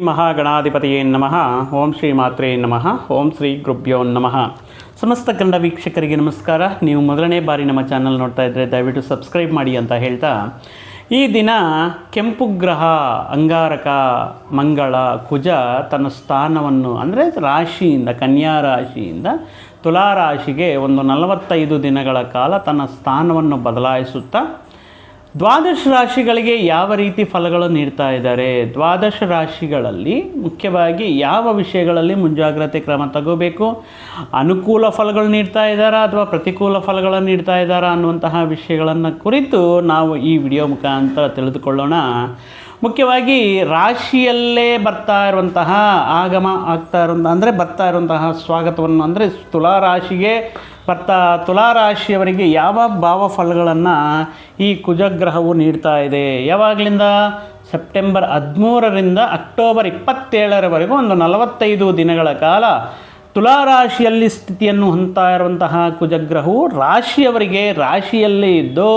ಮಹಾಗಣಾಧಿಪತಿಯೇ ನಮಃ. ಓಂ ಶ್ರೀ ಮಾತ್ರೇ ನಮಃ. ಓಂ ಶ್ರೀ ಗುರುಭ್ಯೋ ನಮಃ. ಸಮಸ್ತ ಕನ್ನಡ ವೀಕ್ಷಕರಿಗೆ ನಮಸ್ಕಾರ. ನೀವು ಮೊದಲನೇ ಬಾರಿ ನಮ್ಮ ಚಾನಲ್ ನೋಡ್ತಾ ಇದ್ದರೆ ದಯವಿಟ್ಟು ಸಬ್ಸ್ಕ್ರೈಬ್ ಮಾಡಿ ಅಂತ ಹೇಳ್ತಾ, ಈ ದಿನ ಕೆಂಪು ಗ್ರಹ, ಅಂಗಾರಕ, ಮಂಗಳ, ಕುಜ ತನ್ನ ಸ್ಥಾನವನ್ನು, ಅಂದರೆ ರಾಶಿಯಿಂದ, ಕನ್ಯಾ ರಾಶಿಯಿಂದ ತುಲಾ ರಾಶಿಗೆ ಒಂದು ನಲವತ್ತೈದು ದಿನಗಳ ಕಾಲ ತನ್ನ ಸ್ಥಾನವನ್ನು ಬದಲಾಯಿಸುತ್ತಾ ದ್ವಾದಶ ರಾಶಿಗಳಿಗೆ ಯಾವ ರೀತಿ ಫಲಗಳು ನೀಡ್ತಾ ಇದ್ದಾರೆ? ದ್ವಾದಶ ರಾಶಿಗಳಲ್ಲಿ ಮುಖ್ಯವಾಗಿ ಯಾವ ವಿಷಯಗಳಲ್ಲಿ ಮುಂಜಾಗ್ರತೆ ಕ್ರಮ ತಗೋಬೇಕು? ಅನುಕೂಲ ಫಲಗಳು ನೀಡ್ತಾ ಇದ್ದಾರಾ ಅಥವಾ ಪ್ರತಿಕೂಲ ಫಲಗಳನ್ನು ನೀಡ್ತಾ ಇದ್ದಾರಾ ಅನ್ನುವಂತಹ ವಿಷಯಗಳನ್ನು ಕುರಿತು ನಾವು ಈ ವಿಡಿಯೋ ಮುಖಾಂತರ ತಿಳಿದುಕೊಳ್ಳೋಣ. ಮುಖ್ಯವಾಗಿ ರಾಶಿಯಲ್ಲೇ ಬರ್ತಾ ಇರುವಂತಹ ಆಗಮ ಆಗ್ತಾ ಇರುವಂಥ ಅಂದರೆ ಬರ್ತಾ ಇರುವಂತಹ ಸ್ವಾಗತವನ್ನು ಅಂದರೆ ತುಲಾ ರಾಶಿಗೆ ಬರ್ತಾ ತುಲಾರಾಶಿಯವರಿಗೆ ಯಾವ ಭಾವಫಲಗಳನ್ನು ಈ ಕುಜಗ್ರಹವು ನೀಡ್ತಾ ಇದೆ? ಯಾವಾಗಲಿಂದ? ಸೆಪ್ಟೆಂಬರ್ ಹದಿಮೂರರಿಂದ ಅಕ್ಟೋಬರ್ ಇಪ್ಪತ್ತೇಳರವರೆಗೂ ಒಂದು ನಲವತ್ತೈದು ದಿನಗಳ ಕಾಲ ತುಲಾ ರಾಶಿಯಲ್ಲಿ ಸ್ಥಿತಿಯನ್ನು ಹೊಂದ್ತಾ ಇರುವಂತಹ ಕುಜಗ್ರಹವು ರಾಶಿಯವರಿಗೆ ರಾಶಿಯಲ್ಲೇ ಇದ್ದು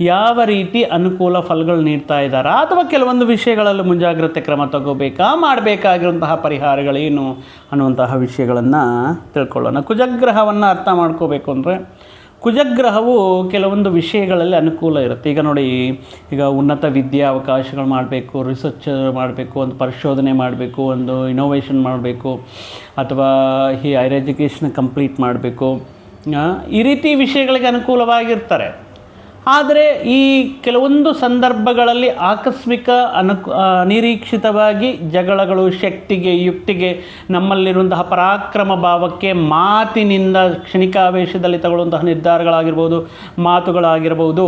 ಯಾವ ರೀತಿ ಅನುಕೂಲ ಫಲಗಳು ನೀಡ್ತಾ ಇದ್ದಾರಾ ಅಥವಾ ಕೆಲವೊಂದು ವಿಷಯಗಳಲ್ಲಿ ಮುಂಜಾಗ್ರತೆ ಕ್ರಮ ತಗೋಬೇಕಾ, ಮಾಡಬೇಕಾಗಿರುವಂತಹ ಪರಿಹಾರಗಳೇನು ಅನ್ನುವಂತಹ ವಿಷಯಗಳನ್ನು ತಿಳ್ಕೊಳ್ಳೋಣ. ಕುಜಗ್ರಹವನ್ನು ಅರ್ಥ ಮಾಡ್ಕೋಬೇಕು ಅಂದರೆ ಕುಜಗ್ರಹವು ಕೆಲವೊಂದು ವಿಷಯಗಳಲ್ಲಿ ಅನುಕೂಲ ಇರುತ್ತೆ. ಈಗ ನೋಡಿ, ಈಗ ಉನ್ನತ ವಿದ್ಯಾ ಅವಕಾಶಗಳು ಮಾಡಬೇಕು ರಿಸರ್ಚ್ ಮಾಡಬೇಕು, ಒಂದು ಪರಿಶೋಧನೆ ಮಾಡಬೇಕು, ಒಂದು ಇನೋವೇಷನ್ ಮಾಡಬೇಕು, ಅಥವಾ ಈ ಹೈರ್ ಎಜುಕೇಷನ್ ಕಂಪ್ಲೀಟ್ ಮಾಡಬೇಕು ಈ ರೀತಿ ವಿಷಯಗಳಿಗೆ ಅನುಕೂಲವಾಗಿರ್ತಾರೆ. ಆದರೆ ಈ ಕೆಲವೊಂದು ಸಂದರ್ಭಗಳಲ್ಲಿ ಆಕಸ್ಮಿಕ ಅನುಕು ಅನಿರೀಕ್ಷಿತವಾಗಿ ಜಗಳಗಳು, ಶಕ್ತಿಗೆ, ಯುಕ್ತಿಗೆ ನಮ್ಮಲ್ಲಿರುವಂತಹ ಪರಾಕ್ರಮ ಭಾವಕ್ಕೆ ಮಾತಿನಿಂದ ಕ್ಷಣಿಕಾವೇಶದಲ್ಲಿ ತಗೊಳ್ಳುವಂತಹ ನಿರ್ಧಾರಗಳಾಗಿರ್ಬೋದು, ಮಾತುಗಳಾಗಿರ್ಬೋದು,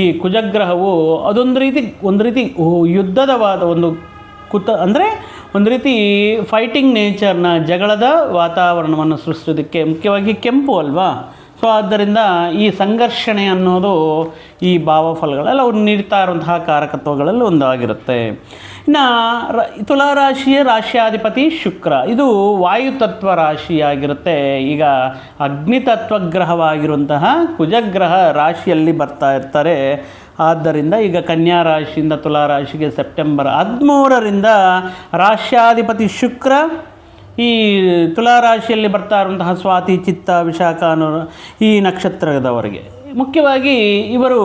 ಈ ಕುಜಗ್ರಹವು ಅದೊಂದು ರೀತಿ, ಒಂದು ರೀತಿ ಯುದ್ಧದವಾದ ಒಂದು ಕುತ, ಅಂದರೆ ಒಂದು ರೀತಿ ಫೈಟಿಂಗ್ ನೇಚರ್ನ ಜಗಳದ ವಾತಾವರಣವನ್ನು ಸೃಷ್ಟಿಸೋದಕ್ಕೆ ಮುಖ್ಯವಾಗಿ ಕೆಂಪು ಅಲ್ವಾ? ಸೊ ಆದ್ದರಿಂದ ಈ ಸಂಘರ್ಷಣೆ ಅನ್ನೋದು ಈ ಭಾವಫಲಗಳಲ್ಲಿ ಅವ್ರು ನೀಡ್ತಾ ಇರುವಂತಹ ಕಾರಕತ್ವಗಳಲ್ಲಿ ಒಂದಾಗಿರುತ್ತೆ. ಇನ್ನು ರ, ತುಲಾರಾಶಿಯ ರಾಶಿಯಾಧಿಪತಿ ಶುಕ್ರ. ಇದು ವಾಯುತತ್ವ ರಾಶಿಯಾಗಿರುತ್ತೆ. ಈಗ ಅಗ್ನಿತತ್ವ ಗ್ರಹವಾಗಿರುವಂತಹ ಕುಜಗ್ರಹ ರಾಶಿಯಲ್ಲಿ ಬರ್ತಾ ಇರ್ತಾರೆ. ಆದ್ದರಿಂದ ಈಗ ಕನ್ಯಾ ರಾಶಿಯಿಂದ ತುಲಾ ರಾಶಿಗೆ ಸೆಪ್ಟೆಂಬರ್ ಹದಿಮೂರರಿಂದ ರಾಶ್ಯಾಧಿಪತಿ ಶುಕ್ರ ಈ ತುಲಾ ರಾಶಿಯಲ್ಲಿ ಬರ್ತಾ ಇರುವಂತಹ ಸ್ವಾತಿ, ಚಿತ್ತ, ವಿಶಾಖ ಅನ್ನೋ ಈ ನಕ್ಷತ್ರದವರಿಗೆ. ಮುಖ್ಯವಾಗಿ ಇವರು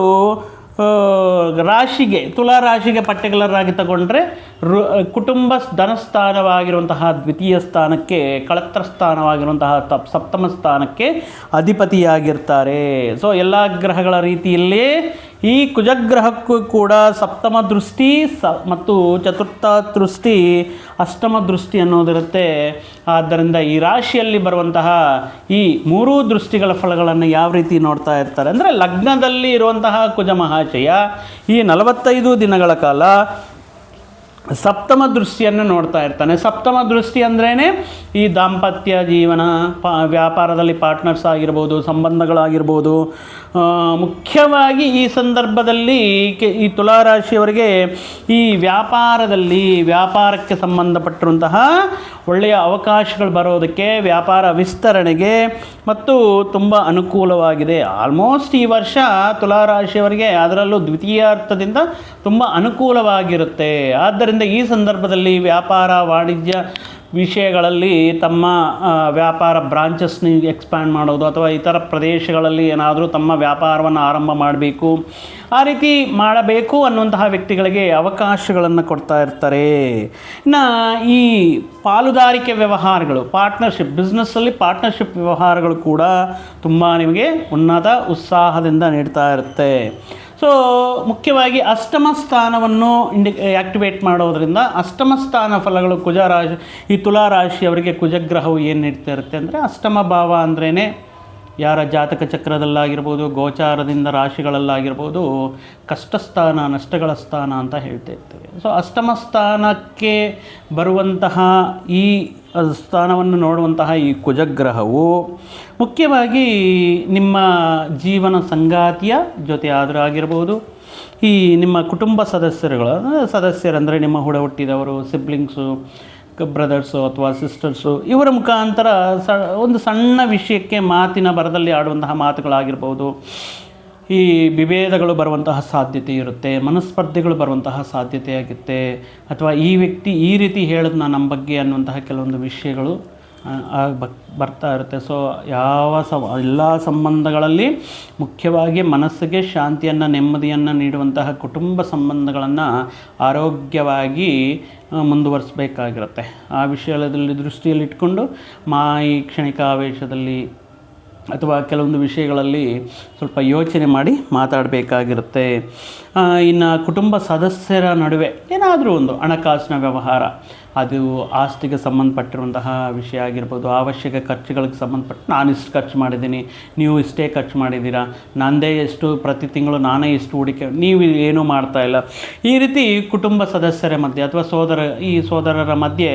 ರಾಶಿಗೆ, ತುಲಾ ರಾಶಿಗೆ ಪರ್ಟಿಕ್ಯುಲರ್ ಆಗಿ ತಗೊಂಡ್ರೆ ರು, ಕುಟುಂಬ ಧನಸ್ಥಾನವಾಗಿರುವಂತಹ ದ್ವಿತೀಯ ಸ್ಥಾನಕ್ಕೆ, ಕಳತ್ರ ಸ್ಥಾನವಾಗಿರುವಂತಹ ತಪ್, ಸಪ್ತಮ ಸ್ಥಾನಕ್ಕೆ ಅಧಿಪತಿಯಾಗಿರ್ತಾರೆ. ಸೊ ಎಲ್ಲ ಗ್ರಹಗಳ ರೀತಿಯಲ್ಲೇ ಈ ಕುಜಗ್ರಹಕ್ಕೂ ಕೂಡ ಸಪ್ತಮ ದೃಷ್ಟಿ, ಸ ಮತ್ತು ಚತುರ್ಥ ದೃಷ್ಟಿ, ಅಷ್ಟಮ ದೃಷ್ಟಿ ಅನ್ನೋದಿರುತ್ತೆ. ಆದ್ದರಿಂದ ಈ ರಾಶಿಯಲ್ಲಿ ಬರುವಂತಹ ಈ ಮೂರೂ ದೃಷ್ಟಿಗಳ ಫಲಗಳನ್ನು ಯಾವ ರೀತಿ ನೋಡ್ತಾ ಇರ್ತಾರೆ? ಅಂದರೆ ಲಗ್ನದಲ್ಲಿ ಇರುವಂತಹ ಕುಜ ಮಹಾಶಯ ಈ ನಲವತ್ತೈದು ದಿನಗಳ ಕಾಲ ಸಪ್ತಮ ದೃಷ್ಟಿಯನ್ನು ನೋಡ್ತಾ ಇರ್ತಾನೆ. ಸಪ್ತಮ ದೃಷ್ಟಿ ಅಂದ್ರೇ ಈ ದಾಂಪತ್ಯ ಜೀವನ, ಪಾ, ವ್ಯಾಪಾರದಲ್ಲಿ ಪಾರ್ಟ್ನರ್ಸ್ ಆಗಿರ್ಬೋದು, ಸಂಬಂಧಗಳಾಗಿರ್ಬೋದು. ಮುಖ್ಯವಾಗಿ ಈ ಸಂದರ್ಭದಲ್ಲಿ ಕೆ ಈ ತುಲಾರಾಶಿಯವರಿಗೆ ಈ ವ್ಯಾಪಾರದಲ್ಲಿ ವ್ಯಾಪಾರಕ್ಕೆ ಸಂಬಂಧಪಟ್ಟಿರುವಂತಹ ಒಳ್ಳೆಯ ಅವಕಾಶಗಳು ಬರೋದಕ್ಕೆ ವ್ಯಾಪಾರ ವಿಸ್ತರಣೆಗೆ ಮತ್ತು ತುಂಬ ಅನುಕೂಲವಾಗಿದೆ. ಆಲ್ಮೋಸ್ಟ್ ಈ ವರ್ಷ ತುಲಾರಾಶಿಯವರಿಗೆ ಅದರಲ್ಲೂ ದ್ವಿತೀಯಾರ್ಥದಿಂದ ತುಂಬ ಅನುಕೂಲವಾಗಿರುತ್ತೆ. ಆದ್ದರಿಂದ ಈ ಸಂದರ್ಭದಲ್ಲಿ ವ್ಯಾಪಾರ, ವಾಣಿಜ್ಯ ವಿಷಯಗಳಲ್ಲಿ ತಮ್ಮ ವ್ಯಾಪಾರ ಬ್ರಾಂಚಸ್ನ ಎಕ್ಸ್ಪ್ಯಾಂಡ್ ಮಾಡೋದು ಅಥವಾ ಇತರ ಪ್ರದೇಶಗಳಲ್ಲಿ ಏನಾದರೂ ತಮ್ಮ ವ್ಯಾಪಾರವನ್ನು ಆರಂಭ ಮಾಡಬೇಕು. ಆ ರೀತಿ ಮಾಡಬೇಕು ಅನ್ನುವಂತಹ ವ್ಯಕ್ತಿಗಳಿಗೆ ಅವಕಾಶಗಳನ್ನು ಕೊಡ್ತಾ ಇರ್ತಾರೆ. ಇನ್ನು ಈ ಪಾಲುದಾರಿಕೆ ವ್ಯವಹಾರಗಳು ಪಾರ್ಟ್ನರ್ಶಿಪ್ ಬಿಸ್ನೆಸ್ಸಲ್ಲಿ ಪಾರ್ಟ್ನರ್ಶಿಪ್ ವ್ಯವಹಾರಗಳು ಕೂಡ ತುಂಬ ನಿಮಗೆ ಉನ್ನತ ಉತ್ಸಾಹದಿಂದ ನೀಡ್ತಾ ಇರುತ್ತೆ. ಸೊ ಮುಖ್ಯವಾಗಿ ಅಷ್ಟಮ ಸ್ಥಾನವನ್ನು ಇಂಡಿ ಆ್ಯಕ್ಟಿವೇಟ್ ಮಾಡೋದ್ರಿಂದ ಅಷ್ಟಮ ಸ್ಥಾನ ಫಲಗಳು ಕುಜ ರಾಶಿ, ಈ ತುಲಾ ರಾಶಿಯವರಿಗೆ ಕುಜಗ್ರಹವು ಏನು ನೀಡ್ತಾ ಇರುತ್ತೆ ಅಂದರೆ ಅಷ್ಟಮ ಭಾವ ಅಂದ್ರೇ ಯಾರ ಜಾತಕ ಚಕ್ರದಲ್ಲಾಗಿರ್ಬೋದು, ಗೋಚಾರದಿಂದ ರಾಶಿಗಳಲ್ಲಾಗಿರ್ಬೋದು ಕಷ್ಟ ಸ್ಥಾನ ನಷ್ಟಗಳ ಸ್ಥಾನ ಅಂತ ಹೇಳ್ತಾ ಇರ್ತೇವೆ. ಸೊ ಅಷ್ಟಮ ಸ್ಥಾನಕ್ಕೆ ಬರುವಂತಹ ಈ ಸ್ಥಾನವನ್ನು ನೋಡುವಂತಹ ಈ ಕುಜಗ್ರಹವು ಮುಖ್ಯವಾಗಿ ನಿಮ್ಮ ಜೀವನ ಸಂಗಾತಿಯ ಜೊತೆ ಆದರೂ ಆಗಿರ್ಬೋದು, ಈ ನಿಮ್ಮ ಕುಟುಂಬ ಸದಸ್ಯರುಗಳು ಸದಸ್ಯರಂದರೆ ನಿಮ್ಮ ಹುಡ ಹುಟ್ಟಿದವರು ಸಿಬ್ಲಿಂಗ್ಸು ಬ್ರದರ್ಸು ಅಥವಾ ಸಿಸ್ಟರ್ಸು ಇವರ ಮುಖಾಂತರ ಸ, ಒಂದು ಸಣ್ಣ ವಿಷಯಕ್ಕೆ ಮಾತಿನ ಬರದಲ್ಲಿ ಆಡುವಂತಹ ಮಾತುಗಳಾಗಿರ್ಬೋದು. ಈ ವಿಭೇದಗಳು ಬರುವಂತಹ ಸಾಧ್ಯತೆ ಇರುತ್ತೆ, ಮನಸ್ಪರ್ಧೆಗಳು ಬರುವಂತಹ ಸಾಧ್ಯತೆ ಆಗುತ್ತೆ ಅಥವಾ ಈ ವ್ಯಕ್ತಿ ಈ ರೀತಿ ಹೇಳಿದ್ನ ನಮ್ಮ ಬಗ್ಗೆ ಅನ್ನುವಂತಹ ಕೆಲವೊಂದು ವಿಷಯಗಳು ಬರ್ತಾ ಇರುತ್ತೆ. ಸೊ ಯಾವ ಸ ಎಲ್ಲ ಸಂಬಂಧಗಳಲ್ಲಿ ಮುಖ್ಯವಾಗಿ ಮನಸ್ಸಿಗೆ ಶಾಂತಿಯನ್ನು, ನೆಮ್ಮದಿಯನ್ನು ನೀಡುವಂತಹ ಕುಟುಂಬ ಸಂಬಂಧಗಳನ್ನು ಆರೋಗ್ಯವಾಗಿ ಮುಂದುವರಿಸಬೇಕಾಗಿರುತ್ತೆ. ಆ ವಿಷಯದಲ್ಲಿ ದೃಷ್ಟಿಯಲ್ಲಿಟ್ಕೊಂಡು ಮಾ ಈ ಕ್ಷಣಿಕ ಆವೇಶದಲ್ಲಿ ಅಥವಾ ಕೆಲವೊಂದು ವಿಷಯಗಳಲ್ಲಿ ಸ್ವಲ್ಪ ಯೋಚನೆ ಮಾಡಿ ಮಾತಾಡಬೇಕಾಗಿರುತ್ತೆ. ಇನ್ನು ಕುಟುಂಬ ಸದಸ್ಯರ ನಡುವೆ ಏನಾದರೂ ಒಂದು ಹಣಕಾಸಿನ ವ್ಯವಹಾರ, ಅದು ಆಸ್ತಿಗೆ ಸಂಬಂಧಪಟ್ಟಿರುವಂತಹ ವಿಷಯ ಆಗಿರ್ಬೋದು, ಅವಶ್ಯಕ ಖರ್ಚುಗಳಿಗೆ ಸಂಬಂಧಪಟ್ಟು, ನಾನು ಇಷ್ಟು ಖರ್ಚು ಮಾಡಿದ್ದೀನಿ, ನೀವು ಇಷ್ಟೇ ಖರ್ಚು ಮಾಡಿದ್ದೀರಾ, ನಂದೇ ಎಷ್ಟು, ಪ್ರತಿ ತಿಂಗಳು ನಾನೇ ಇಷ್ಟು ಹೂಡಿಕೆ, ನೀವು ಏನೂ ಮಾಡ್ತಾ ಇಲ್ಲ. ಈ ರೀತಿ ಕುಟುಂಬ ಸದಸ್ಯರ ಮಧ್ಯೆ ಅಥವಾ ಸೋದರ, ಈ ಸೋದರರ ಮಧ್ಯೆ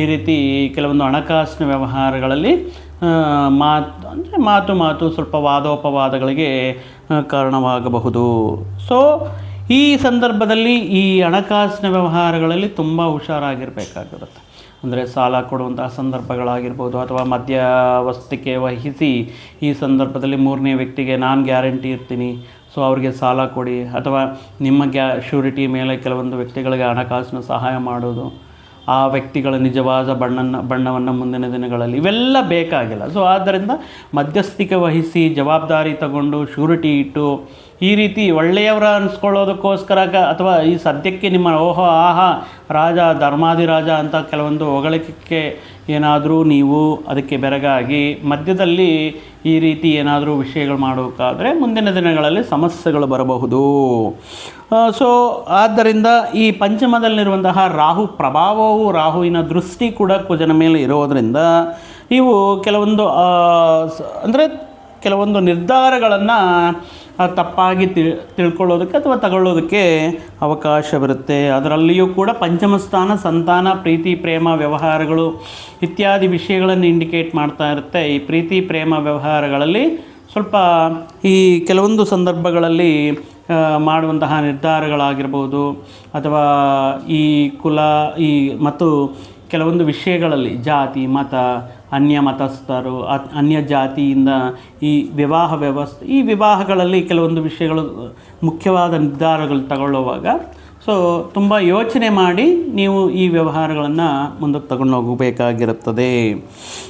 ಈ ರೀತಿ ಕೆಲವೊಂದು ಹಣಕಾಸಿನ ವ್ಯವಹಾರಗಳಲ್ಲಿ ಮಾತು, ಅಂದರೆ ಮಾತು ಮಾತು ಸ್ವಲ್ಪ ವಾದೋಪವಾದಗಳಿಗೆ ಕಾರಣವಾಗಬಹುದು. ಸೊ ಈ ಸಂದರ್ಭದಲ್ಲಿ ಈ ಹಣಕಾಸಿನ ವ್ಯವಹಾರಗಳಲ್ಲಿ ತುಂಬ ಹುಷಾರಾಗಿರಬೇಕಾಗಿರುತ್ತೆ. ಅಂದರೆ ಸಾಲ ಕೊಡುವಂತಹ ಸಂದರ್ಭಗಳಾಗಿರ್ಬೋದು ಅಥವಾ ಮಧ್ಯವಸ್ತಿಕೆ ವಹಿಸಿ ಈ ಸಂದರ್ಭದಲ್ಲಿ ಮೂರನೇ ವ್ಯಕ್ತಿಗೆ ನಾನು ಗ್ಯಾರಂಟಿ ಇರ್ತೀನಿ. ಸೊ ಅವರಿಗೆ ಸಾಲ ಕೊಡಿ. ಅಥವಾ ನಿಮ್ಮ ಗ್ಯಾ, ಶ್ಯೂರಿಟಿ ಮೇಲೆ ಕೆಲವೊಂದು ವ್ಯಕ್ತಿಗಳಿಗೆ ಹಣಕಾಸಿನ ಸಹಾಯ ಮಾಡೋದು. ಆ ವ್ಯಕ್ತಿಗಳ ನಿಜವಾದ ಬಣ್ಣನ ಬಣ್ಣವನ್ನು ಮುಂದಿನ ದಿನಗಳಲ್ಲಿ ಇವೆಲ್ಲ ಬೇಕಾಗಿಲ್ಲ. ಸೊ ಆದ್ದರಿಂದ ಮಧ್ಯಸ್ಥಿಕೆ ವಹಿಸಿ ಜವಾಬ್ದಾರಿ ತಗೊಂಡು ಶ್ಯೂರಿಟಿ ಇಟ್ಟು ಈ ರೀತಿ ಒಳ್ಳೆಯವರ ಅನಿಸ್ಕೊಳ್ಳೋದಕ್ಕೋಸ್ಕರ ಅಥವಾ ಈ ಸದ್ಯಕ್ಕೆ ನಿಮ್ಮ ಓಹೋ ಆಹಾ ರಾಜ, ಧರ್ಮಾಧಿರಾಜ ಅಂತ ಕೆಲವೊಂದು ಹೊಗಳಿಕೆ ಏನಾದರೂ ನೀವು ಅದಕ್ಕೆ ಬೆರಗಾಗಿ ಮಧ್ಯದಲ್ಲಿ ಈ ರೀತಿ ಏನಾದರೂ ವಿಷಯಗಳು ಮಾಡೋಕ್ಕಾದರೆ ಮುಂದಿನ ದಿನಗಳಲ್ಲಿ ಸಮಸ್ಯೆಗಳು ಬರಬಹುದು. ಸೊ ಆದ್ದರಿಂದ ಈ ಪಂಚಮದಲ್ಲಿರುವಂತಹ ರಾಹು ಪ್ರಭಾವವು ರಾಹುವಿನ ದೃಷ್ಟಿ ಕೂಡ ಕುಜನ ಮೇಲೆ ಇರೋದರಿಂದ ಇವು ಕೆಲವೊಂದು ಅಂದರೆ ಕೆಲವೊಂದು ನಿರ್ಧಾರಗಳನ್ನು ತಪ್ಪಾಗಿ ತಿಳ್, ತಿಳ್ಕೊಳ್ಳೋದಕ್ಕೆ ಅಥವಾ ತಗೊಳ್ಳೋದಕ್ಕೆ ಅವಕಾಶವಿರುತ್ತೆ. ಅದರಲ್ಲಿಯೂ ಕೂಡ ಪಂಚಮ ಸ್ಥಾನ ಸಂತಾನ, ಪ್ರೀತಿ, ಪ್ರೇಮ, ವ್ಯವಹಾರಗಳು ಇತ್ಯಾದಿ ವಿಷಯಗಳನ್ನು ಇಂಡಿಕೇಟ್ ಮಾಡ್ತಾ ಇರುತ್ತೆ. ಈ ಪ್ರೀತಿ, ಪ್ರೇಮ, ವ್ಯವಹಾರಗಳಲ್ಲಿ ಸ್ವಲ್ಪ ಈ ಕೆಲವೊಂದು ಸಂದರ್ಭಗಳಲ್ಲಿ ಮಾಡುವಂತಹ ನಿರ್ಧಾರಗಳಾಗಿರ್ಬೋದು, ಅಥವಾ ಈ ಕುಲ, ಈ, ಮತ್ತು ಕೆಲವೊಂದು ವಿಷಯಗಳಲ್ಲಿ ಜಾತಿ, ಮತ ಅನ್ಯ ಮತಸ್ಥರು ಅನ್ಯ ಜಾತಿಯಿಂದ ಈ ವಿವಾಹ ವ್ಯವಸ್ಥೆ ಈ ವಿವಾಹಗಳಲ್ಲಿ ಕೆಲವೊಂದು ವಿಷಯಗಳು ಮುಖ್ಯವಾದ ನಿರ್ಧಾರಗಳು ತಗೊಳ್ಳುವಾಗ ಸೊ ತುಂಬ ಯೋಚನೆ ಮಾಡಿ ನೀವು ಈ ವ್ಯವಹಾರಗಳನ್ನು ಮುಂದಕ್ಕೆ ತಗೊಂಡು ಹೋಗಬೇಕಾಗಿರುತ್ತದೆ.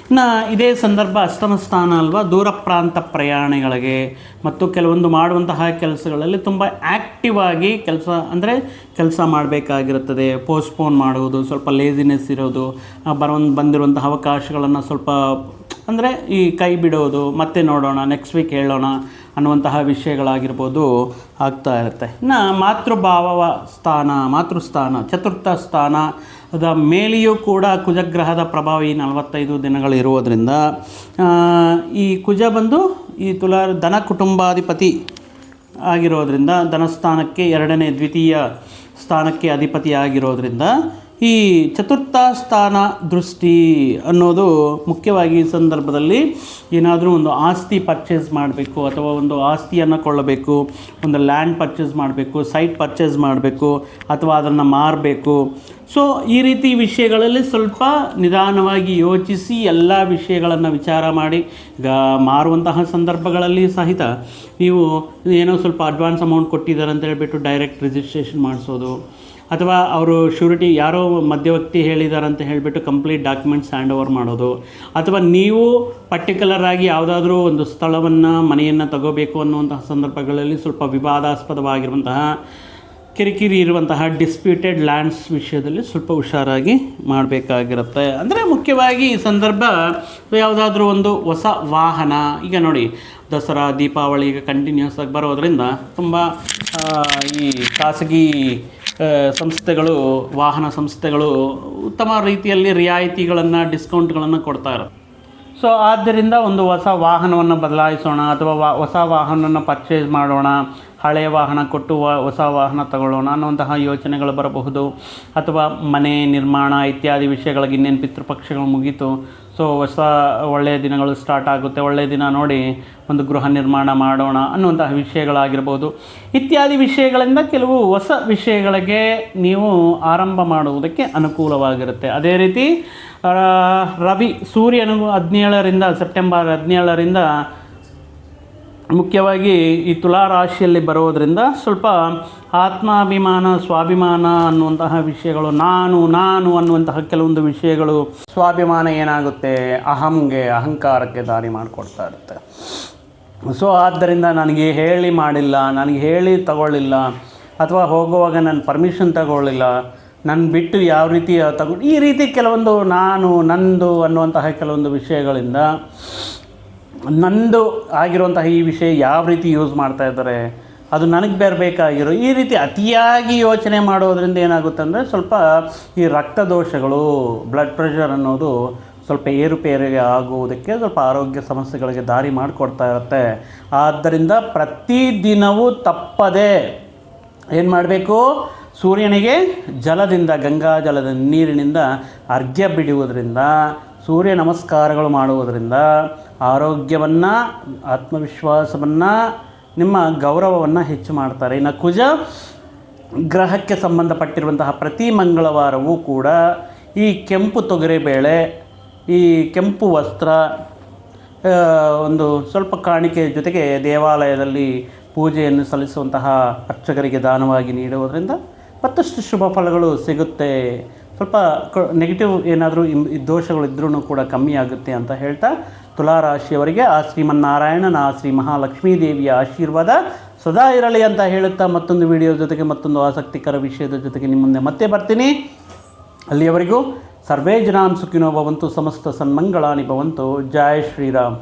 ಇನ್ನು ಇದೇ ಸಂದರ್ಭ ಅಷ್ಟಮ ಸ್ಥಾನ ಅಲ್ವಾ? ದೂರ ಪ್ರಾಂತ ಪ್ರಯಾಣಗಳಿಗೆ ಮತ್ತು ಕೆಲವೊಂದು ಮಾಡುವಂತಹ ಕೆಲಸಗಳಲ್ಲಿ ತುಂಬ ಆ್ಯಕ್ಟಿವ್ ಆಗಿ ಕೆಲಸ ಅಂದರೆ ಕೆಲಸ ಮಾಡಬೇಕಾಗಿರುತ್ತದೆ. ಪೋಸ್ಟ್ಪೋನ್ ಮಾಡುವುದು, ಸ್ವಲ್ಪ ಲೇಸಿನೆಸ್ ಇರೋದು ಬರೋನ್ ಬಂದಿರುವಂತಹ ಅವಕಾಶಗಳನ್ನು ಸ್ವಲ್ಪ ಅಂದರೆ ಈ ಕೈ ಬಿಡೋದು, ಮತ್ತೆ ನೋಡೋಣ ನೆಕ್ಸ್ಟ್ ವೀಕ್ ಹೇಳೋಣ ಅನ್ನುವಂತಹ ವಿಷಯಗಳಾಗಿರ್ಬೋದು ಆಗ್ತಾ ಇರುತ್ತೆ. ಇನ್ನು ಮಾತೃಭಾವ ಸ್ಥಾನ, ಮಾತೃಸ್ಥಾನ, ಚತುರ್ಥ ಸ್ಥಾನ, ಅದ ಮೇಲೆಯೂ ಕೂಡ ಕುಜಗ್ರಹದ ಪ್ರಭಾವ ಈ ನಲವತ್ತೈದು ದಿನಗಳು ಇರುವುದರಿಂದ ಈ ಕುಜ ಬಂದು ಈ ತುಲಾ, ಧನ ಕುಟುಂಬಾಧಿಪತಿ ಆಗಿರೋದ್ರಿಂದ ಧನಸ್ಥಾನಕ್ಕೆ ಎರಡನೇ ದ್ವಿತೀಯ ಸ್ಥಾನಕ್ಕೆ ಅಧಿಪತಿ ಆಗಿರೋದ್ರಿಂದ ಈ ಚತುರ್ಥ ಸ್ಥಾನ ದೃಷ್ಟಿ ಅನ್ನೋದು ಮುಖ್ಯವಾಗಿ ಈ ಸಂದರ್ಭದಲ್ಲಿ ಏನಾದರೂ ಒಂದು ಆಸ್ತಿ ಪರ್ಚೇಸ್ ಮಾಡಬೇಕು ಅಥವಾ ಒಂದು ಆಸ್ತಿಯನ್ನು ಕೊಳ್ಳಬೇಕು, ಒಂದು ಲ್ಯಾಂಡ್ ಪರ್ಚೇಸ್ ಮಾಡಬೇಕು ಸೈಟ್ ಪರ್ಚೇಸ್ ಮಾಡಬೇಕು ಅಥವಾ ಅದನ್ನು ಮಾರಬೇಕು. ಸೊ ಈ ರೀತಿ ವಿಷಯಗಳಲ್ಲಿ ಸ್ವಲ್ಪ ನಿಧಾನವಾಗಿ ಯೋಚಿಸಿ ಎಲ್ಲ ವಿಷಯಗಳನ್ನು ವಿಚಾರ ಮಾಡಿ, ಈಗ ಮಾರುವಂತಹ ಸಂದರ್ಭಗಳಲ್ಲಿ ಸಹಿತ ನೀವು ಏನೋ ಸ್ವಲ್ಪ ಅಡ್ವಾನ್ಸ್ ಅಮೌಂಟ್ ಕೊಟ್ಟಿದ್ದಾರೆ ಅಂತ ಹೇಳಿಬಿಟ್ಟು ಡೈರೆಕ್ಟ್ ರಿಜಿಸ್ಟ್ರೇಷನ್ ಮಾಡಿಸೋದು ಅಥವಾ ಅವರು ಶ್ಯೂರಿಟಿ ಯಾರೋ ಮಧ್ಯವರ್ತಿ ಹೇಳಿದ್ದಾರೆ ಅಂತ ಹೇಳಿಬಿಟ್ಟು ಕಂಪ್ಲೀಟ್ ಡಾಕ್ಯುಮೆಂಟ್ಸ್ ಹ್ಯಾಂಡ್ ಓವರ್ ಮಾಡೋದು. ಅಥವಾ ನೀವು ಪರ್ಟಿಕ್ಯುಲರ್ ಆಗಿ ಯಾವುದಾದ್ರೂ ಒಂದು ಸ್ಥಳವನ್ನು, ಮನೆಯನ್ನು ತಗೋಬೇಕು ಅನ್ನುವಂತಹ ಸಂದರ್ಭಗಳಲ್ಲಿ ಸ್ವಲ್ಪ ವಿವಾದಾಸ್ಪದವಾಗಿರುವಂತಹ, ಕಿರಿಕಿರಿ ಇರುವಂತಹ ಡಿಸ್ಪ್ಯೂಟೆಡ್ ಲ್ಯಾಂಡ್ಸ್ ವಿಷಯದಲ್ಲಿ ಸ್ವಲ್ಪ ಹುಷಾರಾಗಿ ಮಾಡಬೇಕಾಗಿರುತ್ತೆ. ಅಂದರೆ ಮುಖ್ಯವಾಗಿ ಈ ಸಂದರ್ಭ ಯಾವುದಾದ್ರೂ ಒಂದು ಹೊಸ ವಾಹನ, ಈಗ ನೋಡಿ ದಸರಾ, ದೀಪಾವಳಿ ಈಗ ಕಂಟಿನ್ಯೂಸ್ ಆಗಿ ಬರೋದರಿಂದ ತುಂಬ ಈ ಖಾಸಗಿ ಸಂಸ್ಥೆಗಳು, ವಾಹನ ಸಂಸ್ಥೆಗಳು ಉತ್ತಮ ರೀತಿಯಲ್ಲಿ ರಿಯಾಯಿತಿಗಳನ್ನು, ಡಿಸ್ಕೌಂಟ್ಗಳನ್ನು ಕೊಡ್ತಾ ಇರುತ್ತೆ. ಸೊ ಆದ್ದರಿಂದ ಒಂದು ಹೊಸ ವಾಹನವನ್ನು ಬದಲಾಯಿಸೋಣ ಅಥವಾ ವಾ, ಹೊಸ ವಾಹನವನ್ನು ಪರ್ಚೇಸ್ ಮಾಡೋಣ, ಹಳೆಯ ವಾಹನ ಕೊಟ್ಟು ಹೊಸ ವಾಹನ ತಗೊಳ್ಳೋಣ ಅನ್ನುವಂತಹ ಯೋಚನೆಗಳು ಬರಬಹುದು. ಅಥವಾ ಮನೆ ನಿರ್ಮಾಣ ಇತ್ಯಾದಿ ವಿಷಯಗಳಿಗೆ ಇನ್ನೇನು ಪಿತೃಪಕ್ಷಗಳು ಮುಗೀತು ಸೊ ಹೊಸ ಒಳ್ಳೆಯ ದಿನಗಳು ಸ್ಟಾರ್ಟ್ ಆಗುತ್ತೆ. ಒಳ್ಳೆಯ ದಿನ ನೋಡಿ ಒಂದು ಗೃಹ ನಿರ್ಮಾಣ ಮಾಡೋಣ ಅನ್ನುವಂತಹ ವಿಷಯಗಳಾಗಿರ್ಬೋದು. ಇತ್ಯಾದಿ ವಿಷಯಗಳಿಂದ ಕೆಲವು ಹೊಸ ವಿಷಯಗಳಿಗೆ ನೀವು ಆರಂಭ ಮಾಡುವುದಕ್ಕೆ ಅನುಕೂಲವಾಗಿರುತ್ತೆ. ಅದೇ ರೀತಿ ರವಿ ಸೂರ್ಯನು ಹದಿನೇಳರಿಂದ, ಸೆಪ್ಟೆಂಬರ್ ಹದಿನೇಳರಿಂದ ಮುಖ್ಯವಾಗಿ ಈ ತುಲಾ ರಾಶಿಯಲ್ಲಿ ಬರೋದರಿಂದ ಸ್ವಲ್ಪ ಆತ್ಮಾಭಿಮಾನ, ಸ್ವಾಭಿಮಾನ ಅನ್ನುವಂತಹ ವಿಷಯಗಳು, ನಾನು ನಾನು ಅನ್ನುವಂತಹ ಕೆಲವೊಂದು ವಿಷಯಗಳು ಸ್ವಾಭಿಮಾನ ಏನಾಗುತ್ತೆ? ಅಹಂಗೆ, ಅಹಂಕಾರಕ್ಕೆ ದಾರಿ ಮಾಡಿಕೊಡ್ತಾ ಇರುತ್ತೆ. ಸೊ ಆದ್ದರಿಂದ ನನಗೆ ಹೇಳಿ ಮಾಡಿಲ್ಲ, ನನಗೆ ಹೇಳಿ ತಗೊಳ್ಳಿಲ್ಲ, ಅಥವಾ ಹೋಗುವಾಗ ನಾನು ಪರ್ಮಿಷನ್ ತಗೊಳ್ಳಿಲ್ಲ ನನ್ನ ಬಿಟ್ಟು ಯಾವ ರೀತಿ ತಗೊಂಡು ಈ ರೀತಿ ಕೆಲವೊಂದು ನಾನು, ನಂದು ಅನ್ನುವಂತಹ ಕೆಲವೊಂದು ವಿಷಯಗಳಿಂದ ನಂದು ಆಗಿರುವಂತಹ ಈ ವಿಷಯ ಯಾವ ರೀತಿ ಯೂಸ್ ಮಾಡ್ತಾ ಇದ್ದಾರೆ, ಅದು ನನಗೆ ಬರಬೇಕಾಗಿರೋ ಈ ರೀತಿ ಅತಿಯಾಗಿ ಯೋಚನೆ ಮಾಡೋದ್ರಿಂದ ಏನಾಗುತ್ತೆ ಅಂದರೆ ಸ್ವಲ್ಪ ಈ ರಕ್ತ ದೋಷಗಳು ಬ್ಲಡ್ ಪ್ರೆಷರ್ ಅನ್ನೋದು ಸ್ವಲ್ಪ ಏರುಪೇರಿಗೆ ಆಗುವುದಕ್ಕೆ ಸ್ವಲ್ಪ ಆರೋಗ್ಯ ಸಮಸ್ಯೆಗಳಿಗೆ ದಾರಿ ಮಾಡಿಕೊಡ್ತಾ ಇರುತ್ತೆ. ಆದ್ದರಿಂದ ಪ್ರತಿದಿನವೂ ತಪ್ಪದೆ ಏನು ಮಾಡಬೇಕು? ಸೂರ್ಯನಿಗೆ ಜಲದಿಂದ, ಗಂಗಾ ಜಲದ ನೀರಿನಿಂದ ಅರ್ಘ್ಯ ಬಿಡುವುದರಿಂದ ಸೂರ್ಯ ನಮಸ್ಕಾರಗಳು ಮಾಡುವುದರಿಂದ ಆರೋಗ್ಯವನ್ನು, ಆತ್ಮವಿಶ್ವಾಸವನ್ನು, ನಿಮ್ಮ ಗೌರವವನ್ನು ಹೆಚ್ಚು ಮಾಡ್ತಾರೆ. ಇನ್ನು ಕುಜ ಗ್ರಹಕ್ಕೆ ಸಂಬಂಧಪಟ್ಟಿರುವಂತಹ ಪ್ರತಿ ಮಂಗಳವಾರವೂ ಕೂಡ ಈ ಕೆಂಪು ತೊಗರಿಬೇಳೆ ಈ ಕೆಂಪು ವಸ್ತ್ರ ಒಂದು ಸ್ವಲ್ಪ ಕಾಣಿಕೆಯ ಜೊತೆಗೆ ದೇವಾಲಯದಲ್ಲಿ ಪೂಜೆಯನ್ನು ಸಲ್ಲಿಸುವಂತಹ ಅರ್ಚಕರಿಗೆ ದಾನವಾಗಿ ನೀಡುವುದರಿಂದ ಮತ್ತಷ್ಟು ಶುಭ ಫಲಗಳು ಸಿಗುತ್ತೆ. ಸ್ವಲ್ಪ ನೆಗೆಟಿವ್ ಏನಾದರೂ ದೋಷಗಳು ಇದ್ರೂ ಕೂಡ ಕಮ್ಮಿ ಆಗುತ್ತೆ ಅಂತ ಹೇಳ್ತಾ ತುಲಾರಾಶಿಯವರಿಗೆ ಆ ಶ್ರೀಮನ್ನಾರಾಯಣನ, ಆ ಶ್ರೀ ಮಹಾಲಕ್ಷ್ಮೀ ದೇವಿಯ ಆಶೀರ್ವಾದ ಸದಾ ಇರಲಿ ಅಂತ ಹೇಳುತ್ತಾ ಮತ್ತೊಂದು ವಿಡಿಯೋ ಜೊತೆಗೆ ಮತ್ತೊಂದು ಆಸಕ್ತಿಕರ ವಿಷಯದ ಜೊತೆಗೆ ನಿಮ್ಮ ಮುಂದೆ ಮತ್ತೆ ಬರ್ತೀನಿ. ಅಲ್ಲಿಯವರೆಗೂ ಸರ್ವೇ ಜನಾಂ ಸುಖಿನೋ ಭವಂತು, ಸಮಸ್ತ ಸನ್ಮಂಗಳಾನಿ ಭವಂತು. ಜಯ ಶ್ರೀರಾಮ್.